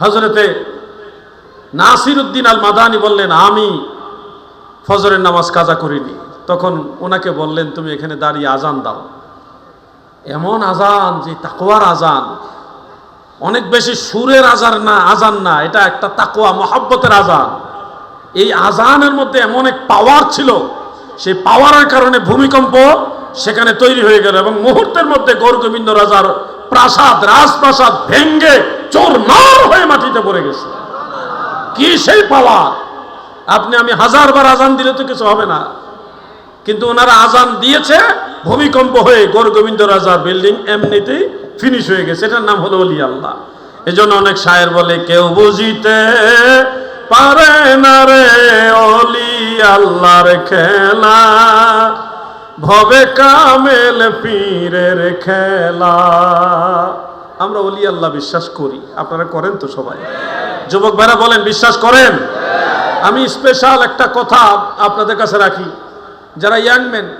হজরতে নাসির উদ্দিন আল মাদানি বললেন, আমি ফজরের নামাজ কাজা করিনি। তখন ওনাকে বললেন, তুমি এখানে দাঁড়িয়ে আজান দাও। এমন আজান যে তাকোয়ার আজান অনেক বেশি সুরের আজান না আজান না, এটা একটা তাকোয়া মহাব্বতের আজান এই আজানের মধ্যে এমন এক পাওয়ার ছিল, সেই পাওয়ারের কারণে ভূমিকম্প সেখানে তৈরি হয়ে গেল এবং মুহূর্তের মধ্যে গৌরগোবিন্দ রাজার প্রাসাদ, রাজপ্রাসাদ ভেঙ্গে চোর নর হয়ে মাটিতে পড়ে গেছে। কি সেই পাওয়ার আপনি আমি হাজার বার আজান দিলে তো কিছু হবে না। কিন্তু ওনারা আজান দিয়েছে, ভূমিকম্প হয়ে গৌরগোবিন্দ রাজার বিল্ডিং এমনিতেই ফিনিশ হয়ে গেছে। এটার নাম হলো অলি আল্লাহ। এই জন্য অনেক শায়ের বলে, কেউ বুঝিতে পারে না রে অলি আল্লাহর খেলা। ভবে কামেল পীরের খেলা। আমরা অলি আল্লাহ বিশ্বাস করি। আপনারা করেন তো সবাই। যুবক ভাইরা বলেন, বিশ্বাস করেন? আমি স্পেশাল একটা কথা আপনাদের কাছে রাখি। যারা ইয়াংম্যান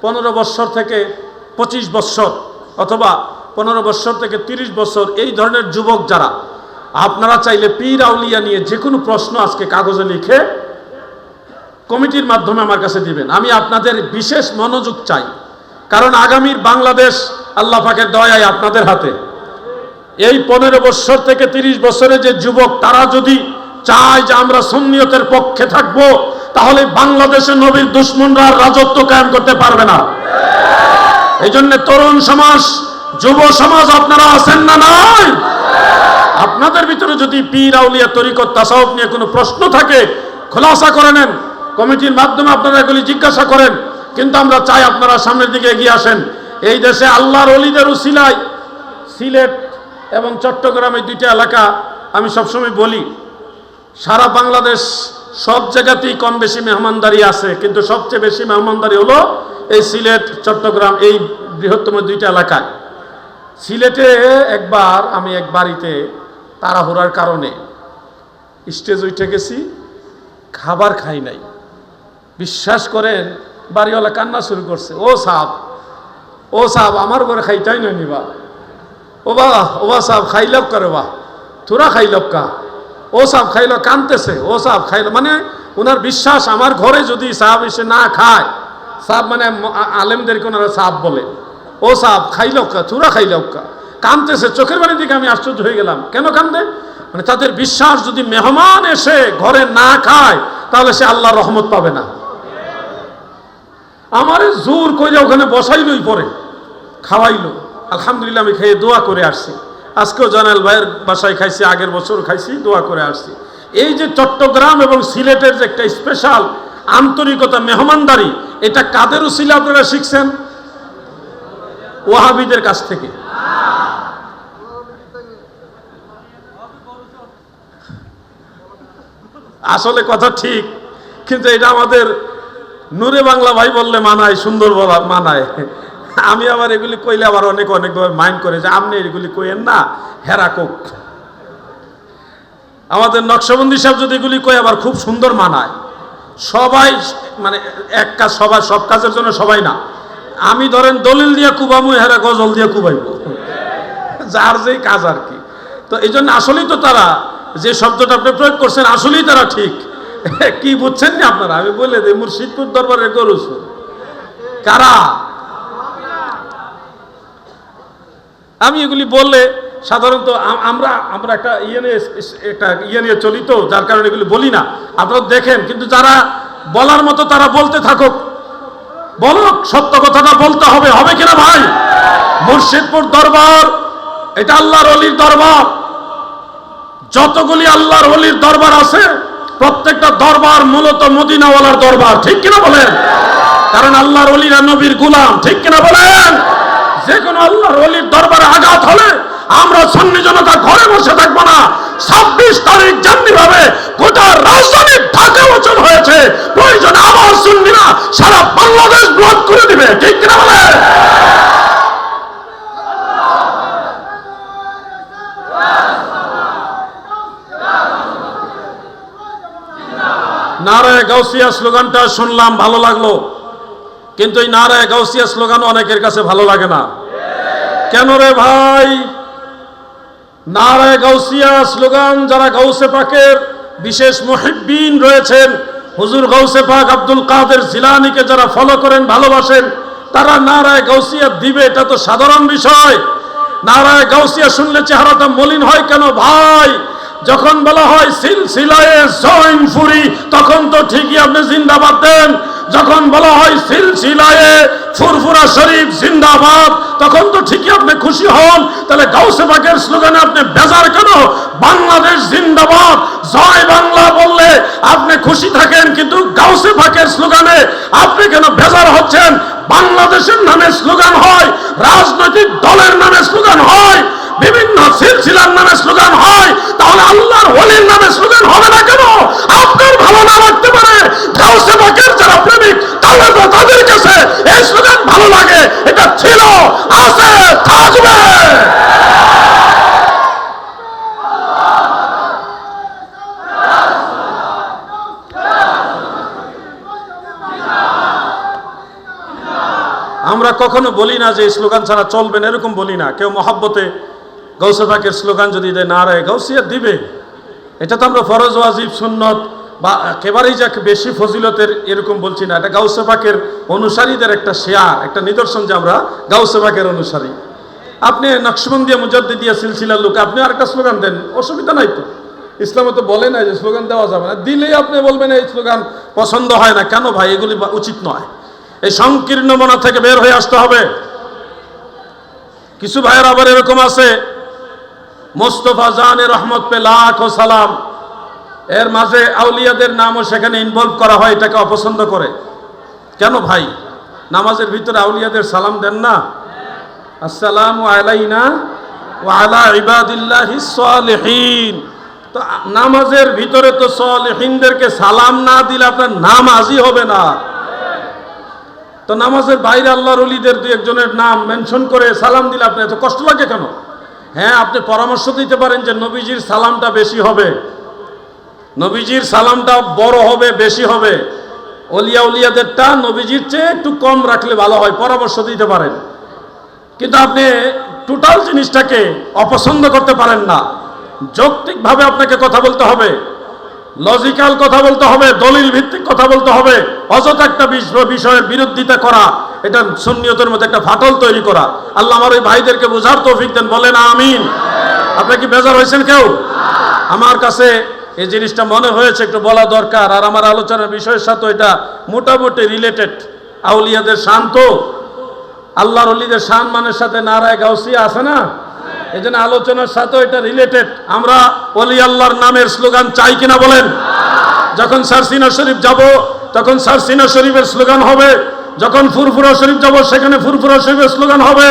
পনেরো বৎসর থেকে পঁচিশ বৎসর অথবা পনেরো বৎসর থেকে তিরিশ বছর, এই ধরনের যুবক যারা, আপনারা চাইলে পীর আউলিয়া নিয়ে যে কোনো প্রশ্ন আজকে কাগজে লিখে কমিটির মাধ্যমে আমার কাছে দিবেন। আমি আপনাদের বিশেষ মনোযোগ চাই। কারণ আগামীর বাংলাদেশ আল্লাহ পাকের দয়ায় আপনাদের হাতে। এই পনেরো বছর থেকে তিরিশ বছরের যে যুবক, তারা যদি চায় যে আমরা সুন্নিয়তের পক্ষে থাকব, তাহলে বাংলাদেশে নবীর দুশ্মনরা রাজত্ব কায়েম করতে পারবে না। এই জন্য তরুণ সমাজ, যুব সমাজ, আপনারা আছেন না নাই? আপনাদের ভিতরে যদি পীর, আউলিয়া, তরিকত, তাসাউফ নিয়ে কোনো প্রশ্ন থাকে, খোলাসা করে নেন। কমিটির মাধ্যমে আপনারা এগুলি জিজ্ঞাসা করেন। কিন্তু আমরা চাই আপনারা সামনের দিকে এগিয়ে আসেন। এই দেশে আল্লাহর অলিদের উসিলায় সিলেট এবং চট্টগ্রামের দুইটা এলাকা আমি সবসময় বলি, সারা বাংলাদেশ সব জায়গাতেই কম বেশি মেহমানদারি আছে, কিন্তু সবচেয়ে বেশি মেহমানদারি হলো এই সিলেট, চট্টগ্রাম, এই বৃহত্তম দুইটা এলাকায়। সিলেটে একবার আমি এক বাড়িতে তাড়াহুড়ার কারণে স্টেজ উঠে গেছি, খাবার খাই নাই। বিশ্বাস করেন, বাড়িওয়ালা কান্না শুরু করছে, ও সাপ ও সাপ আমার ঘরে খাইটাই না নিবা ও বা ও বা সাপ খাইলক করে বা তোরা খাইলক কা? ও সাপ খাইল, কানতেছে। ও সাপ খাইল মানে ওনার বিশ্বাস আমার ঘরে যদি সাপ এসে না খায় সাপ মানে আলেমদেরকে ওনারা সাপ বলে। ও সাপ খাইলক কা? তোরা খাইলক কা? কানতেছে, চোখের বাড়ির দিকে আমি আশ্চর্য হয়ে গেলাম। কেন কান্দে? মানে তাদের বিশ্বাস যদি মেহমান এসে ঘরে না খায়, তাহলে সে আল্লাহর রহমত পাবে না। আমার জোর করে ওখানে বসাইলই পরে, খাওয়াইলো। আলহামদুলিল্লাহ আমি খেয়ে দোয়া করে আসছি। আজকেও জানাল ভাইয়ের বাসায় খাইছি, আগের বছর খাইছি, দোয়া করে আসছি। এই যে চট্টগ্রাম এবং সিলেটের যে একটা স্পেশাল আন্তরিকতা মেহমানদারি, এটা কাদের উসিলে আপনারা শিখছেন? ওয়াহাবিদের কাছ থেকে। আসলে কথা ঠিক, কিন্তু এটা আমাদের নূরে বাংলা ভাই বললে মানায় সুন্দর বলা মানায়। আমি আবার এগুলি কইলে আবার অনেক অনেকভাবে মাইন্ড করে যে আপনি এগুলি কইেন না, হেরা কোক। আমাদের নকশবন্দি সাহেব যদি এগুলি কই আবার খুব সুন্দর মানায়। সবাই মানে এক কাজ সবাই, সব কাজের জন্য সবাই না। আমি ধরেন দলিল দিয়ে কুবামু, হেরা গজল দিয়ে কুবাইব। যার যেই কাজ আর কি। তো এই জন্য আসলেই তো তারা যে শব্দটা আপনি প্রয়োগ করছেন, আসলেই তারা ঠিক। কি বুঝছেন না আপনারা? আমি বলে দিই, মুর্শিদপুর দরবারে গরুস কারা? আমি এগুলি বললে সাধারণত আমরা আমরা একটা ইয়ে নিয়ে একটা ইয়ে নিয়ে চলি তো, যার কারণে এগুলি বলি না। আপনারা দেখেন, কিন্তু যারা বলার মতো তারা বলতে থাকুক। বলো সত্য কথাটা বলতে হবে। হবে কিনা ভাই? মুর্শিদপুর দরবার, এটা আল্লাহর অলির দরবার। যতগুলি আল্লাহর অলির দরবার আছে, প্রত্যেকটা দরবার মূলত মদিনাওয়ালার দরবার। ঠিক কিনা বলেন? কারণ আল্লাহর অলিরা নবীর গুলাম। ঠিক কিনা বলেন? যে কোনো আল্লাহর অলির দরবারে আঘাত হলে আমরা সন্নি জনতা ঘরে বসে থাকব না। ছাব্বিশ তারিখ যেমনি ভাবে গোটা রাজধানী ঢাকা অচল হয়েছে, প্রয়োজনে আবার না, সারা বাংলাদেশ ব্লক করে দিবে, ঠিক কিনা বলেন নারায় গাউসিয়া স্লোগানটা শুনলাম, ভালো লাগল। কিন্তু এই নারায় গাউসিয়া স্লোগান অনেকের কাছে ভালো লাগে না। কেন রে ভাই? নারায় গাউসিয়া স্লোগান, যারা গাউসে পাকের বিশেষ মুহিব্বিন রয়েছেন, হুজুর গাউসে পাক আব্দুল কাদের জিলানিকে যারা ফলো করেন, ভালোবাসেন, তারা নারায় গাউসিয়া দিবে, এটা তো সাধারণ বিষয়। নারায় গাউসিয়া শুনলে চেহারাটা মলিন হয় কেন ভাই? যখন বলা হয়, সিলসিলায়ে জয়েন ফুরি তখন তো ঠিকই আপনি জিন্দাবাদ দেন। যখন বলা হয় সিলসিলায়ে ফুরফুরা শরীফ জিন্দাবাদ, তখন তো ঠিকই আপনি খুশি হন। তাহলে গাউসে পাকের স্লোগানে আপনি বেজার কেন? বাংলাদেশ জিন্দাবাদ। জয় বাংলা বললে আপনি খুশি থাকেন, কিন্তু গাউসে পাকের স্লোগানে আপনি কেন বেজার হচ্ছেন? বাংলাদেশের নামে স্লোগান হয়, রাজনৈতিক দলের নামে স্লোগান হয়, বিভিন্ন সিলসিলার নামে স্লোগান হয়। তাহলে আল্লাহর ওলির নামে স্লোগান হবে না কেন? আপনার ভালো না লাগতে পারে। আমরা কখনো বলি না যে স্লোগান ছাড়া চলবেন এরকম বলি না। কেউ মহাব্বতে গৌসে পাকের স্লোগান যদি দেয় না রে গৌসিয়া দিবে। এটা তো আমরা ফরজ, ওয়াজিব, সুন্নত বা একেবারেই যাক বেশি ফজিলতের এরকম বলছি না, এটা গাউসে পাকের অনুসারীদের একটা শেয়ার, একটা নিদর্শন যে আমরা গাউসে পাকের অনুসারী। আপনি নকশবন্দিয়া মুজাদ্দিদিয়া সিলসিলার লোক, আপনি আরেকটা স্লোগান দেন, অসুবিধা নাই তো। ইসলামে তো বলে না যে স্লোগান দেওয়া যাবে না। দিলেই আপনি বলবেন এই স্লোগান পছন্দ হয় না। কেন ভাই? এগুলি উচিত নয়। এই সংকীর্ণ মনা থেকে বের হয়ে আসতে হবে। কিছু ভাইয়ের আবার এরকম আছে, মোস্তফা জানে রহমত পে লাখ ও সালাম। এর মাঝে আউলিয়াদের নামও সেখানে ইনভলভ করা হয়, এটাকে অপছন্দ করে। কেন ভাই? নামাজের ভিতরে আউলিয়াদের সালাম দেন না? আসসালামু আলাইনা ওয়া আলা ইবাদিল্লাহি সালিহিন। তো নামাজের ভিতরে তো সালিহিনদেরকে সালাম না দিলে আপনার নাম নামাজই হবে না। তো নামাজের বাইরে আল্লাহর অলিদের দু একজনের নাম মেনশন করে সালাম দিলে আপনার এত কষ্ট লাগে কেন? হ্যাঁ আপনি পরামর্শ দিতে পারেন যে নবীজির সালামটা বেশি হবে। নবীজির সালামটা বড় হবে, বেশি হবে। অলিয়া উলিয়াদেরটা নবীজির চেয়ে একটু কম রাখলে ভালো হয়, পরামর্শ দিতে পারেন। কিন্তু আপনি টোটাল জিনিসটাকে অপছন্দ করতে পারেন না। যৌক্তিকভাবে আপনাকে কথা বলতে হবে লজিক্যাল কথা বলতে হবে দলিল ভিত্তিক কথা বলতে হবে, অযথা একটা বিষ- বিষয়ের বিরোধিতা করা, এটা সুন্নিয়তের মধ্যে একটা ফাটল তৈরি করা। আল্লাহ আমার ওই ভাইদেরকে বোঝার তৌফিক দেন, বলেন আমিন। আপনি কি বেজার হয়েছেন কেউ? আমার কাছে এই জিনিসটা মনে হয়েছে, একটু বলা দরকার। আর আমার আলোচনার বিষয়ের সাথে এটা মোটামুটি রিলেটেড আউলিয়াদের শান্ত আল্লাহর অলিদের শান মানের সাথে নারায় গাউসিয়া আছে না? এই জন্য আলোচনার সাথে এটা রিলেটেড আমরা অলি আল্লাহর নামের স্লোগান চাই কিনা বলেন? যখন সারসিনা শরীফ যাব, তখন সারসিনা শরীফের স্লোগান হবে। যখন ফুরফুরা শরীফ যাব, সেখানে ফুরফুরা শরীফের স্লোগান হবে।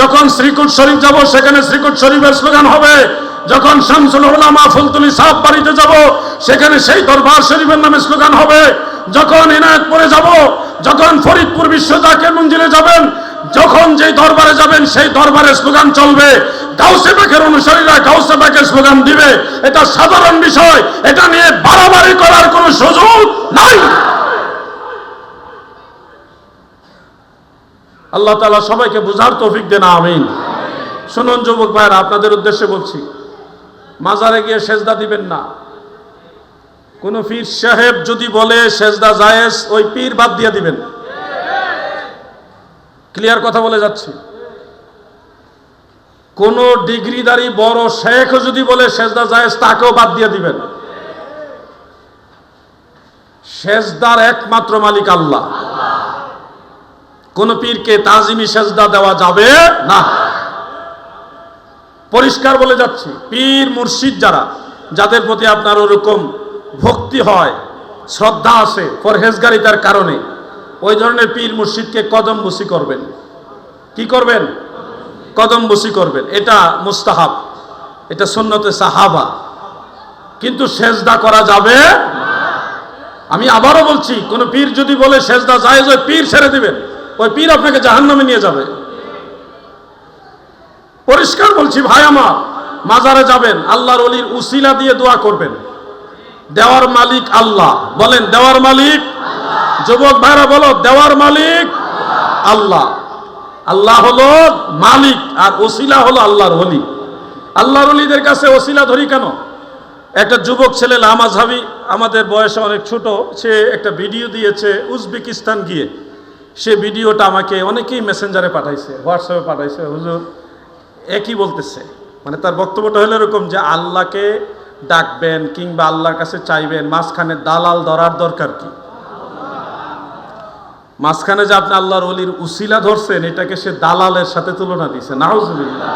যখন শ্রীকুট শরীফ যাব, সেখানে শ্রীকুট শরীফের স্লোগান হবে। যখন শামসুল উলামা ফুলতুলি সাহ বাড়িতে যাব, সেখানে সেই দরবার শরীফের নামে স্লোগান হবে, যখন এনায়তপুরে যাব, যখন ফরিদপুর বিশ্ব জাকের মঞ্জিলে যাবেন, যখন যেই দরবারে যাবেন, সেই দরবারে স্লোগান চলবে। গাউসে পাকের অনুসারীরা গাউসে পাকের স্লোগান দিবে। এটা সাধারণ বিষয়, এটা নিয়ে বাড়াবাড়ি করার কোনো সুযোগ নাই। আল্লাহ তাআলা সবাইকে বুঝার তৌফিক দেন, আমিন। শুনুন যুবক ভাইরা আপনাদের উদ্দেশ্যে বলছি মাজারে গিয়ে সেজদা দিবেন না। কোন পীর সাহেব যদি বলে সেজদা জায়েজ, ওই পীর বাদ দিয়ে দিবেন। ক্লিয়ার কথা বলে যাচ্ছি। কোন ডিগ্রিদারি বড় শেখ যদি বলে সেজদা জায়েজ, তাকেও বাদ দিয়ে দিবেন। সেজদার একমাত্র মালিক আল্লাহ। কোন পীরকে তাজিমি সেজদা দেওয়া যাবে না। পরিষ্কার বলে যাচ্ছি, পীর মুর্শিদ যারা, যাদের প্রতি আপনার ওরকম ভক্তি হয়, শ্রদ্ধা আছে পরহেজগারিতার কারণে, ওই ধরনের পীর মুর্শিদকে কদম বসি করবেন। কি করবেন? কদম বসি করবেন। এটা মুস্তাহাব, এটা সুন্নতে সাহাবা। কিন্তু সেজদা করা যাবে আমি আবারও বলছি, কোন পীর যদি বলে সেজদা যায় পীর ছেড়ে দিবেন। ওই পীর আপনাকে জাহান্নামে নিয়ে যাবে। পরিষ্কার বলছি, ভাই আমার, মাজারে যাবেন, আল্লাহর অলির উসিলা দিয়ে দোয়া করবেন। দেওয়ার মালিক আল্লাহ। বলেন, দেওয়ার মালিক যুবক ভাইরা বলো, দেওয়ার মালিক আল্লাহ। আল্লাহ হলো মালিক আর ওসিলা হলো আল্লাহর অলি আল্লাহর অলিদের কাছে ওসিলা ধরি কেন? একটা যুবক ছেলে লামাঝাবি, আমাদের বয়সে অনেক ছোট, সে একটা ভিডিও দিয়েছে উজবেকিস্তান গিয়ে। সে ভিডিওটা আমাকে অনেকেই মেসেঞ্জারে পাঠাইছে হোয়াটসঅ্যাপে পাঠাইছে, হুজুর একই বলতেছে। মানে তার বক্তব্যটা হলো এরকম যে আল্লাহকে ডাকবেন কিংবা আল্লাহর কাছে চাইবেন, মাঝখানে দালাল ধরার দরকার কি? মাঝখানে যে আপনি আল্লাহর অলির উসিলা ধরছেন, এটাকে সে দালালের সাথে তুলনা দিয়েছে নাউজুবিল্লাহ।